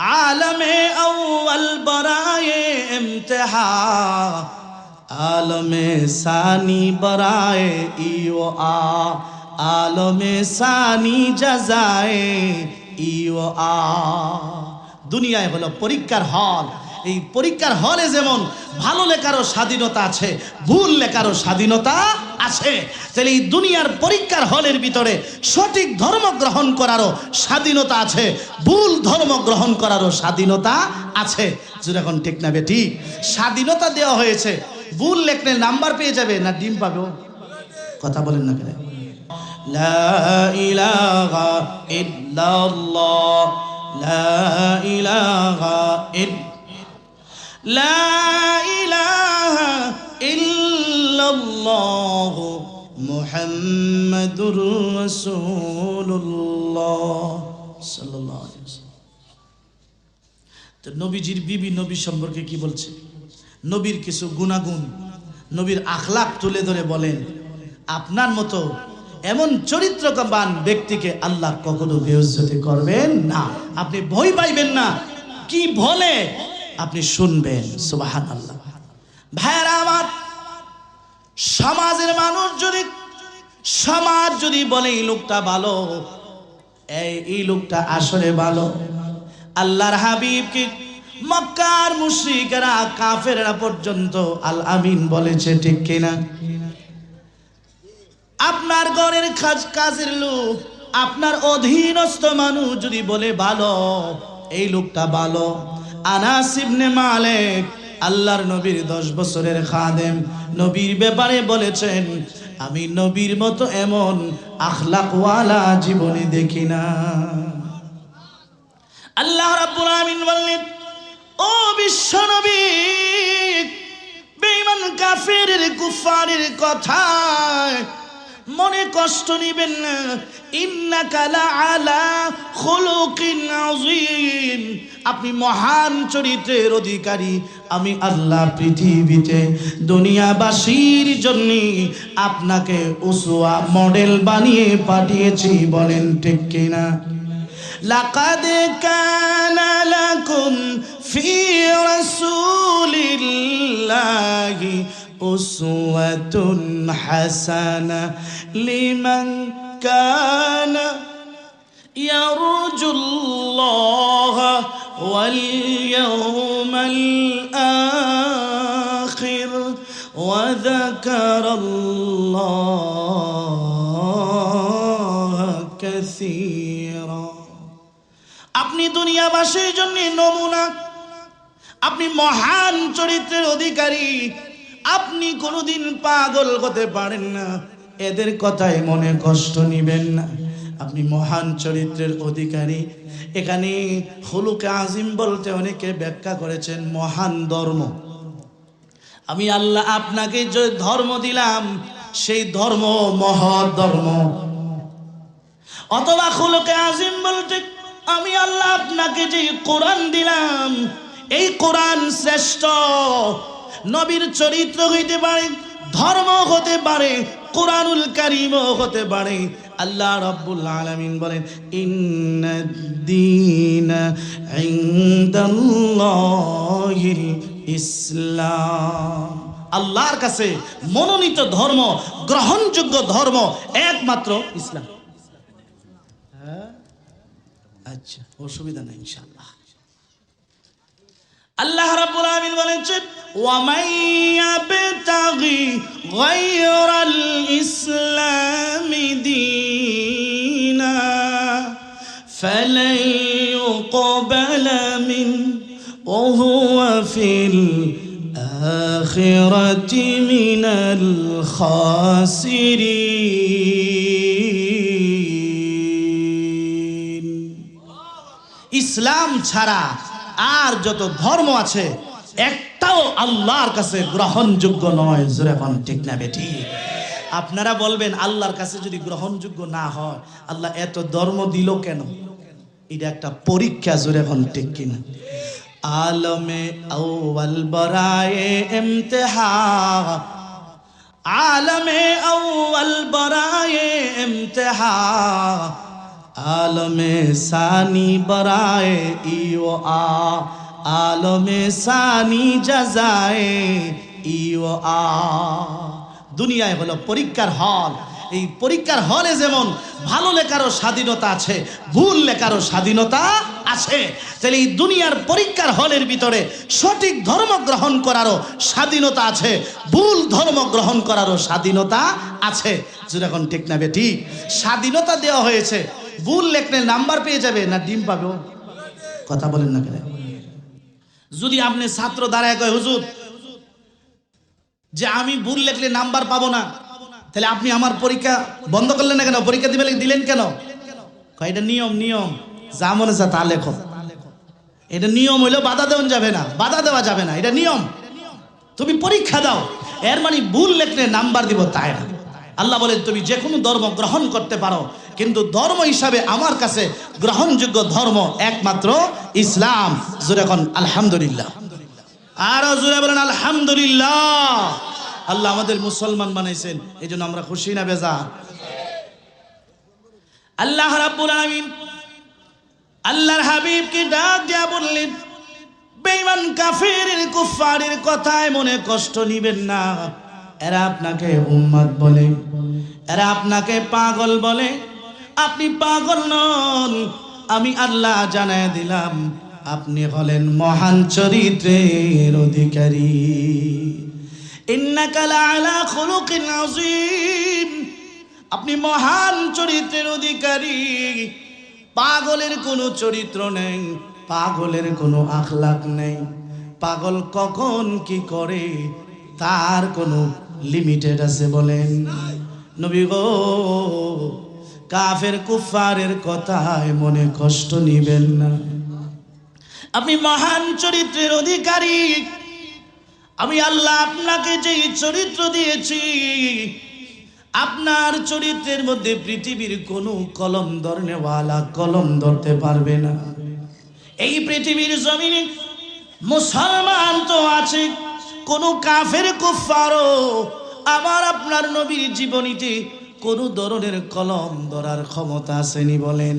আলমে আউয়াল বরায়ে ইমতিহা আলমে সানি বরায়ে ইও আ আলমে সানি জাজায়ে ইও আ দুনিয়ায় হলো পরীক্ষার হল এই পরীক্ষার হলে যেমন ভালো লেখারও স্বাধীনতা আছে ভুল লেখারও স্বাধীনতা আছে তাহলে এই দুনিয়ার পরীক্ষার হলের ভিতরে সঠিক ধর্ম গ্রহণ করারও স্বাধীনতা আছে ভুল ধর্ম গ্রহণ করারও স্বাধীনতা আছে এখন ঠিক না বে ঠিক স্বাধীনতা দেওয়া হয়েছে ভুল লেখলে নাম্বার পেয়ে যাবে না ডিম পাবে ও? কথা বলেন না কেন لا إله إلا الله لا إله إلا লা ইলাহা ইল্লাল্লাহ মুহাম্মাদুর রাসূলুল্লাহ সাল্লাল্লাহু আলাইহি ওয়াসাল্লাম। তো নবীজির বিবি নবী সম্পর্কে কি বলছে? নবীর কিছু গুণাগুণ, নবীর আখলাক তুলে ধরে বলেন, আপনার মতো এমন চরিত্রবান ব্যক্তিকে আল্লাহ কখনো বেহজ্জতি করবেন না। আপনি ভয় পাইবেন না। কি বলে? আপনি শুনবেন সুবাহান আল্লাহ ভাইয়েরা আমার, সমাজের মানুষ যদি, সমাজ যদি বলে এই লোকটা ভালো, এই এই লোকটা আসলে ভালো, আল্লাহর হাবিবকে মক্কার মুশরিকেরা কাফেররা পর্যন্ত আল আমিন বলেছে ঠিক কিনা? আপনার ঘরের কাজ কাজের লোক, আপনার অধীনস্থ মানুষ যদি বলে ভালো, এই লোকটা ভালো আনাস ইবনে মালিক, আল্লাহর নবীর দশ বছরের খাদেম। নবীর ব্যাপারে বলেছেন, আমি নবীর মতো এমন আখলাকওয়ালা জীবনে দেখি না। আল্লাহ রাব্বুল আমিন বললেন, ও বিশ্ব নবী, বেঈমান কাফেরের কুফারের কথায় মনে কষ্ট নিবেন না ইন্নাকা আলা খুলুকিন আযীম আপনি মহান চরিত্রের অধিকারী আমি আল্লাহ পৃথিবীতে দুনিয়াবাসীর জন্য আপনাকে উসুয়া মডেল বানিয়ে পাঠিয়েছি বলেন ঠিক কিনা لقد كان لكم في رسول الله أسوة حسنة لمن كان يرجو الله واليوم الآخر وذكر الله كثيرا আপনি দুনিয়াবাসীর জন্য নমুনা আপনি মহান চরিত্রের অধিকারী আপনি কোনোদিন পাগল হতে পারেন না। এদের কথায় মনে কষ্ট নিবেন না। আপনি মহান চরিত্রের অধিকারী। এখানে হলুকে আজিম বলতে অনেকে ব্যাখ্যা করেছেন মহান ধর্ম। আমি আল্লাহ আপনাকে যে ধর্ম দিলাম, সেই ধর্ম মহৎ ধর্ম। অথবা খুলকে আজিম বলতে, আমি আল্লাহ আপনাকে যে কোরআন দিলাম, এই কোরআন শ্রেষ্ঠ। নবীর চরিত্র হইতে পারে, ধর্ম হতে পারে, কোরআনুল কারিম হতে পারে। আল্লাহ রাব্বুল আলামিন বলেন ইনদাল্লাহিল ইসলাম। আল্লাহর কাছে মনোনীত ধর্ম, গ্রহণযোগ্য ধর্ম একমাত্র ইসলাম। আচ্ছা অসুবিধা নেই, ইনশাআল্লাহ। আল্লাহ রাব্বুল আলামিন বলেছেন ওয়ামাই ইয়াবতাগি গায়রাল ইসলামি দীনা فلن يقبل منه وهو في الآخرة من الخاسرين ইসলাম ছাড়া আর যত ধর্ম আছে, একটাও আল্লাহর কাছে গ্রহণযোগ্য নয়। জোরে কোন ঠিক না বেটি আপনারা বলবেন, আল্লাহর কাছে যদি গ্রহণযোগ্য না হয়, আল্লাহ এত ধর্ম দিল কেন? এটা একটা পরীক্ষা, জোরে কোন ঠিক কিনা? আলমে আউয়াল বরায়ে ইমতিহা। আলমে আউয়াল বরায়ে ইমতিহা। আলমে সানি বরায়ে ইও আ, আলমে সানি জাজায়ে ইও আ। দুনিয়ায় হলো পরীক্ষার হল। এই পরীক্ষার হলে যেমন ভালো লেখারও স্বাধীনতা আছে, ভুল লেখারও স্বাধীনতা আছে, তাহলে এই দুনিয়ার পরীক্ষার হলের ভিতরে সঠিক ধর্ম গ্রহণ করারও স্বাধীনতা আছে, ভুল ধর্ম গ্রহণ করারও স্বাধীনতা আছে। যেরকম ঠিক না বেটি স্বাধীনতা দেওয়া হয়েছে ভুল লেখলে নাম্বার পেয়ে যাবে না ডিম পাবে কথা বলেন না কেন? যদি আপনি ছাত্র দাঁড়ায় কয়, হুজুর, যে আমি ভুল লেখলে নাম্বার পাবো না, তাহলে আপনি আমার পরীক্ষা বন্ধ করলেন না কেন? পরীক্ষা দিবে দিলেন কেন? এটা নিয়ম নিয়ম। যা মনে চা তা লেখো। এটা নিয়ম হইলেও বাধা দেওয়া যাবে না, বাধা দেওয়া যাবে না, এটা নিয়ম। তুমি পরীক্ষা দাও, এর মানে ভুল লেখলে নাম্বার দিব তাই না? আল্লাহ বলে তুমি যে কোনো ধর্ম গ্রহণ করতে পারো কিন্তু ধর্ম হিসাবে আমার কাছে গ্রহণযোগ্য ধর্ম একমাত্র ইসলাম। জোরে এখন আলহামদুলিল্লাহ। আরও জোরে বলেন আলহামদুলিল্লাহ। আল্লাহ আমাদের মুসলমান বানাইছেন এই জন্য আমরা খুশি না বেজা আল্লাহ রাব্বুল আলামিন আল্লাহর হাবিবকে ডাক দিয়া বললেন, বেঈমান কাফিরের কুফারের কথায় মনে কষ্ট নিবেন না। এরা আপনাকে উম্মাদ বলে, এরা আপনাকে পাগল বলে আপনি পাগল নন। আমি আল্লাহ জানায় দিলাম, আপনি হলেন মহান চরিত্রের অধিকারী। আপনি মহান চরিত্রের অধিকারী। পাগলের কোনো চরিত্র নেই, পাগলের কোনো আখলাক নেই। পাগল কখন কি করে, তার কোনো লিমিটেড আছে বলেন। নবী গো কাফের কুফারের কথায় মনে কষ্ট নিবেন না। আপনি মহান চরিত্রের অধিকারী। আমি আল্লাহ আপনাকে যেই চরিত্র দিয়েছি, আপনার চরিত্রের মধ্যে পৃথিবীর কোনো কলম ধরনেওয়ালা কলম ধরতে পারবে না। এই পৃথিবীর জমিনে মুসলমান তো আছে, কোন কাফের কুফারও আমার আপনার নবীর জীবনীতে কোন ধরনের কলম ধরার ক্ষমতা আসেনি বলেন।